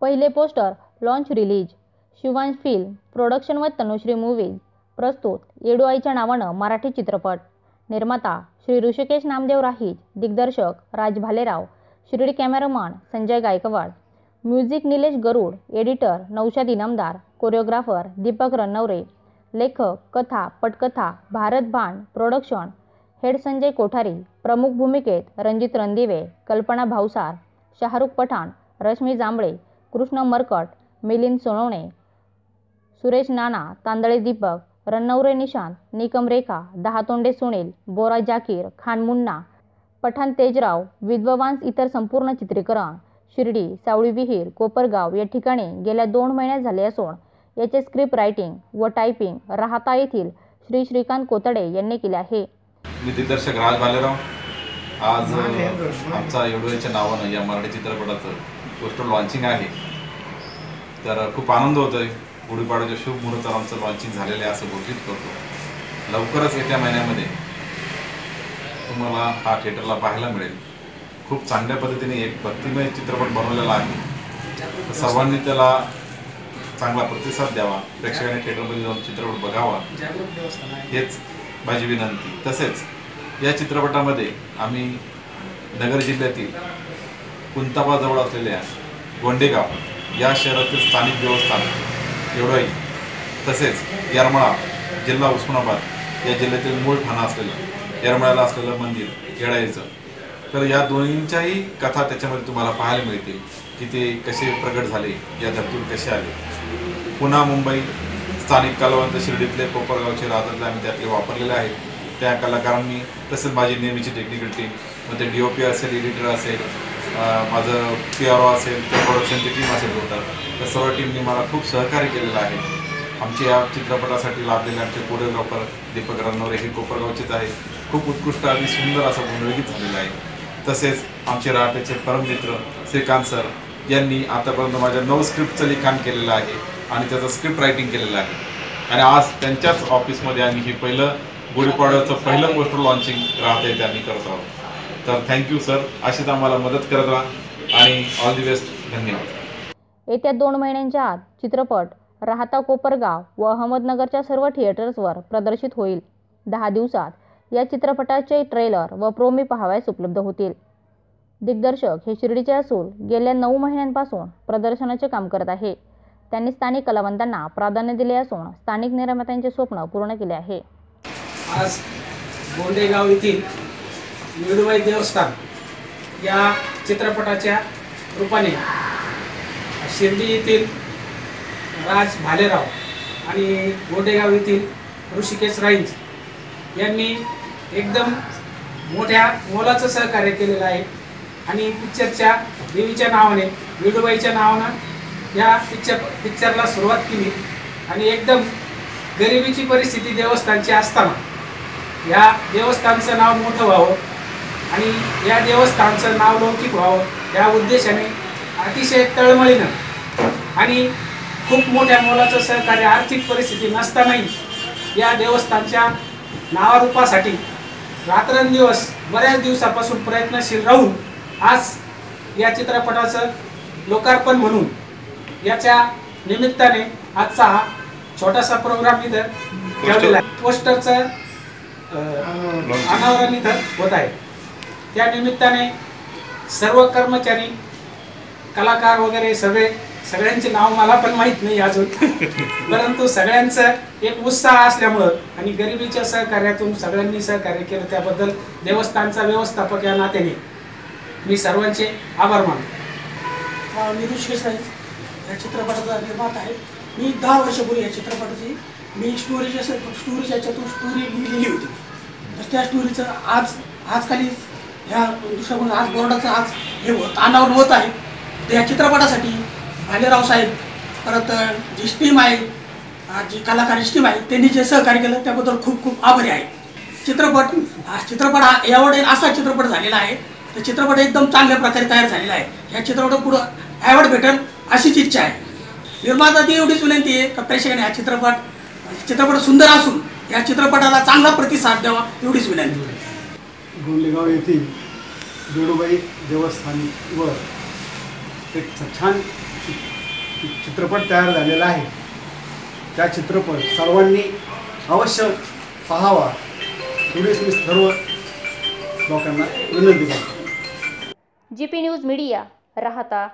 पहिले poster launch release Shivansh film production व Tanushree movies प्रस्तुत येडूआईच्या नावानं मराठी चित्रपट. निर्माता श्री ऋषिकेश नामदेव राहीज दिग्दर्शक Raj Bhalerao Shirdi cameraman Sanjay Gaikwad music Nilesh Garud editor Naushad Inamdar choreographer Deepak Ranaware लेखक कथा पटकथा भारत भान प्रोडक्शन हेड संजय कोठारी प्रमुख भूमिकेत रणजित रणदिवे कल्पना भावसार शाहरुख पठाण रश्मी जांभळे कृष्ण मरकट मिलिंद सोनवणे सुरेश नाना तांदळे दीपक रन्नवरे निशांत निकम रेखा दहातोंडे सुनील बोरा जाकीर खान मुन्ना पठाण तेजराव विद्ववांस इतर संपूर्ण चित्रीकरण शिर्डी सावळी विहीर कोपरगाव या ठिकाणी गेल्या दोन महिन्यात झाले असून याचे स्क्रिप्ट रायटिंग व टायपिंग राहता येथील श्री श्रीकांत कोतडे यांनी केले आहे. मी दिग्दर्शक राज भालेराव. आज आमचा येडोळीच्या नावानं या मराठी चित्रपटाचं पोस्टर लॉन्चिंग आहे. तर खूप आनंद होतो आहे गुढीपाडाच्या शुभ मुहूर्तावर आमचं लॉन्चिंग झालेलं आहे असं घोषित करतो. लवकरच येत्या महिन्यामध्ये तुम्हाला हा थिएटरला पाहायला मिळेल. खूप चांगल्या पद्धतीने एक भक्तिमय चित्रपट बनवलेला आहे. तर सर्वांनी त्याला चांगला प्रतिसाद द्यावा. प्रेक्षकांनी थिएटरमध्ये जाऊन चित्रपट बघावा. हेच माझी विनंती. तसेच या चित्रपटामध्ये आम्ही नगर जिल्ह्यातील कुंताबाजवळ असलेल्या गोंडेगाव या शहरातील स्थानिक देवस्थान एवढंही. तसेच येरमळा जिल्हा उस्मानाबाद या जिल्ह्यातील मूळ ठाणा असलेलं येरमळ्याला असलेलं मंदिर येडायचं तर या दोन्हींच्याही कथा त्याच्यामध्ये तुम्हाला पाहायला मिळतील की ते कसे प्रगट झाले या धर्तीवर कसे आले. पुन्हा मुंबई स्थानिक कलावंत शिर्डीतले कोपरगावचे राहतातले आम्ही त्यातले वापरलेले आहेत. त्या कलाकारांनी तसेच माझी नेहमीची टेक्निकल टीम मग ते डी ओ पी असेल एडिटर असेल माझं पी आर ओ असेल त्या प्रोडक्शनची टीम असेल टोटल त्या सर्व टीमनी मला खूप सहकार्य केलेलं आहे. आमचे या चित्रपटासाठी लाभलेले आमचे कोरिओग्राफर दीपक रनवरे हे कोपरगावचेच आहे खूप उत्कृष्ट आणि सुंदर असं गुणगीत झालेलं आहे. तसेच आमचे राहतेचे परममित्र श्रीकांत सर यांनी आतापर्यंत माझ्या नऊ स्क्रिप्टचं लिखाण केलेलं आहे आणि त्याचं स्क्रिप्ट रायटिंग केलेलं आहे. आणि आज त्यांच्याच ऑफिसमध्ये आम्ही हे पहिलं गुढीपाडव्याचं पहिलं पोस्टर लॉन्चिंग राहते ते आम्ही करत आहोत. तर थँक्यू सर अशीच आम्हाला मदत करत राहा आणि ऑल दी बेस्ट धन्यवाद. येत्या दोन महिन्यांच्या आत चित्रपट राहता कोपरगाव व अहमदनगरच्या सर्व थिएटर्सवर प्रदर्शित होईल. दहा दिवसात या चित्रपटाचे ट्रेलर व प्रोमी पाहावयास उपलब्ध होतील. दिग्दर्शक हे शिर्डीचे असून गेल्या नऊ महिन्यांपासून प्रदर्शनाचे काम करत आहे. त्यांनी स्थानिक कलावंतांना प्राधान्य दिले असून स्थानिक निर्मात्यांचे स्वप्न पूर्ण केले आहे. आज गोंडेगाव येथील मिळवाई देवस्थान या चित्रपटाच्या रूपाने शिर्डी येथील राज भालेराव आणि गोडेगाव येथील ऋषिकेश राईंज यांनी एकदम मोठ्या मोलाचं सहकार्य केलेलं आहे. आणि पिक्चरच्या देवीच्या नावाने विडूबाईच्या नावानं या पिक्चर पिक्चरला सुरुवात केली. आणि एकदम गरिबीची परिस्थिती देवस्थानची असताना या देवस्थानचं नाव मोठं व्हावं आणि या देवस्थानचं नाव लौकिक व्हावं या उद्देशाने अतिशय तळमळीनं आणि खूप मोठ्या मोलाचं सहकार्य आर्थिक परिस्थिती नसतानाही या देवस्थानच्या नावारूपासाठी रात्रंदिवस बऱ्याच दिवसापासून प्रयत्नशील राहून आज या चित्रपटाचं लोकार्पण म्हणून याच्या निमित्ताने आजचा हा छोटासा प्रोग्राम इथं ठेवलेला पोस्टरचं अनावरण इथं होत आहे. त्या निमित्ताने सर्व कर्मचारी कलाकार वगैरे सगळे सगळ्यांचे नाव मला पण माहीत नाही अजून. परंतु सगळ्यांचं एक उत्साह असल्यामुळं आणि गरिबीच्या सहकार्यातून सगळ्यांनी सहकार्य केलं त्याबद्दल देवस्थानचा व्यवस्थापक या नात्याने मी सर्वांचे आभार मानतो. मी ऋषिकेश राईज या चित्रपटाचा निर्माता आहे. मी दहा वर्षापूर्वी या चित्रपटाची मी स्टोरीच्या स्टोरीच्या याच्यातून स्टोरी लिहिलेली होती. तर त्या स्टोरीचं आज आजकाली ह्या दृश्याकडून आज बोर्डाचं आज हे होत होत आहे. तर या चित्रपटासाठी भालेराव साहेब परत जी स्टीम आहे जी कलाकार स्टीम आहे त्यांनी जे सहकार्य केलं त्याबद्दल खूप खूप आभारी आहे. चित्रपट हा चित्रपट हा यावडे असा चित्रपट झालेला आहे. तर चित्रपट एकदम चांगल्या प्रकारे तयार झालेला आहे. या चित्रपट पुढं अवॉर्ड भेटेल अशीच इच्छा आहे. निर्माता एवढीच विनंती आहे का प्रेक्षकाने हा चित्रपट चित्रपट सुंदर असून या चित्रपटाला चांगला प्रतिसाद द्यावा एवढीच विनंती गोंडेगाव येथील वेणुबाई देवस्थानवर एक छान चित्रपट तयार झालेला आहे. त्या चित्रपट सर्वांनी अवश्य पाहावा. एवढीच मी सर्व लोकांना विनंती करतो. जी पी न्यूज मीडिया राहता